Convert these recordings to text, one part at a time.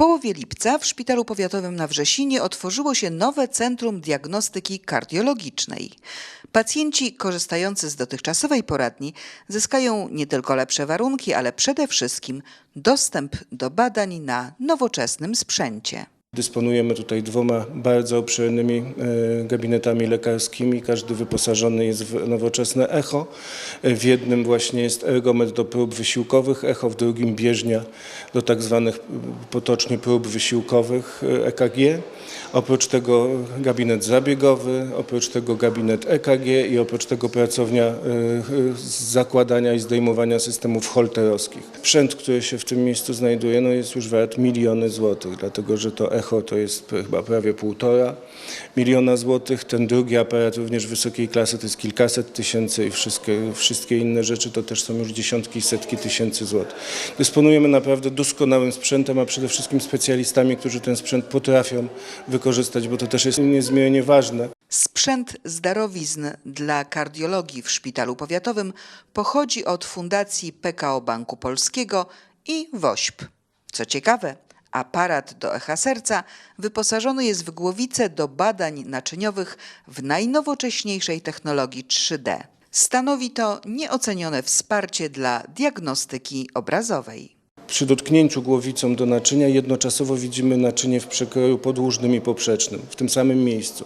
połowie lipca w Szpitalu Powiatowym na Wrzesinie otworzyło się nowe Centrum Diagnostyki Kardiologicznej. Pacjenci korzystający z dotychczasowej poradni zyskają nie tylko lepsze warunki, ale przede wszystkim dostęp do badań na nowoczesnym sprzęcie. Dysponujemy tutaj dwoma bardzo obszernymi e, gabinetami lekarskimi. Każdy wyposażony jest w nowoczesne echo. E, W jednym właśnie jest ergometr do prób wysiłkowych echo, w drugim bieżnia do tak zwanych e, potocznie prób wysiłkowych EKG. Oprócz tego gabinet zabiegowy, oprócz tego gabinet EKG i oprócz tego pracownia zakładania i zdejmowania systemów holterowskich. Sprzęt, który się w tym miejscu znajduje, no jest już wart miliony złotych, dlatego że to echo to jest chyba prawie półtora miliona złotych. Ten drugi aparat również wysokiej klasy to jest kilkaset tysięcy i wszystkie, wszystkie inne rzeczy to też są już dziesiątki setki tysięcy złotych. Dysponujemy naprawdę doskonałym sprzętem, a przede wszystkim specjalistami, którzy ten sprzęt potrafią wykorzystać, bo to też jest niezmiernie ważne. Sprzęt z darowizn dla kardiologii w Szpitalu Powiatowym pochodzi od Fundacji PKO Banku Polskiego i WOŚP. Co ciekawe, aparat do echa serca wyposażony jest w głowicę do badań naczyniowych w najnowocześniejszej technologii 3D. Stanowi to nieocenione wsparcie dla diagnostyki obrazowej. Przy dotknięciu głowicą do naczynia jednoczasowo widzimy naczynie w przekroju podłużnym i poprzecznym, w tym samym miejscu.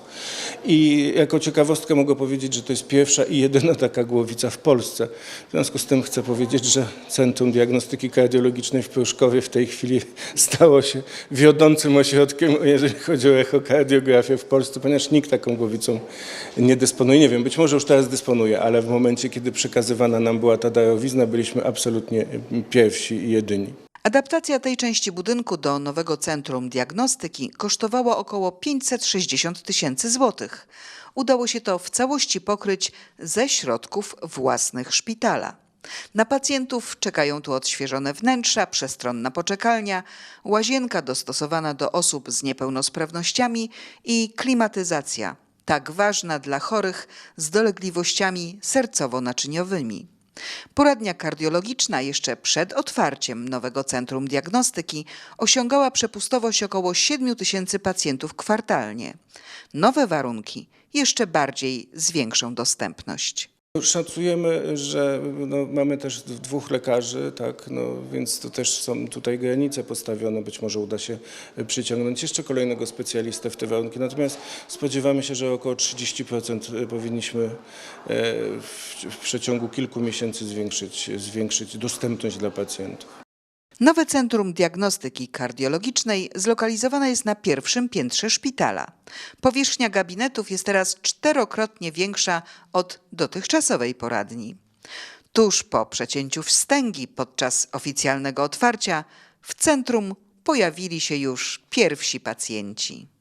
I jako ciekawostkę mogę powiedzieć, że to jest pierwsza i jedyna taka głowica w Polsce. W związku z tym chcę powiedzieć, że Centrum Diagnostyki Kardiologicznej w Pruszkowie w tej chwili stało się wiodącym ośrodkiem, jeżeli chodzi o echokardiografię w Polsce, ponieważ nikt taką głowicą nie dysponuje. Nie wiem, być może już teraz dysponuje, ale w momencie, kiedy przekazywana nam była ta darowizna, byliśmy absolutnie pierwsi i jedyni. Adaptacja tej części budynku do nowego centrum diagnostyki kosztowała około 560 tysięcy złotych. Udało się to w całości pokryć ze środków własnych szpitala. Na pacjentów czekają tu odświeżone wnętrza, przestronna poczekalnia, łazienka dostosowana do osób z niepełnosprawnościami i klimatyzacja, tak ważna dla chorych z dolegliwościami sercowo-naczyniowymi. Poradnia kardiologiczna jeszcze przed otwarciem nowego centrum diagnostyki osiągała przepustowość około 7 tysięcy pacjentów kwartalnie. Nowe warunki jeszcze bardziej zwiększą dostępność. Szacujemy, że no, mamy też dwóch lekarzy, tak, no, więc to też są tutaj granice postawione. Być może uda się przyciągnąć jeszcze kolejnego specjalistę w te warunki. Natomiast spodziewamy się, że około 30% powinniśmy e, w, w przeciągu kilku miesięcy zwiększyć, zwiększyć dostępność dla pacjentów. Nowe centrum diagnostyki kardiologicznej zlokalizowane jest na pierwszym piętrze szpitala. Powierzchnia gabinetów jest teraz czterokrotnie większa od dotychczasowej poradni. Tuż po przecięciu wstęgi podczas oficjalnego otwarcia w centrum pojawili się już pierwsi pacjenci.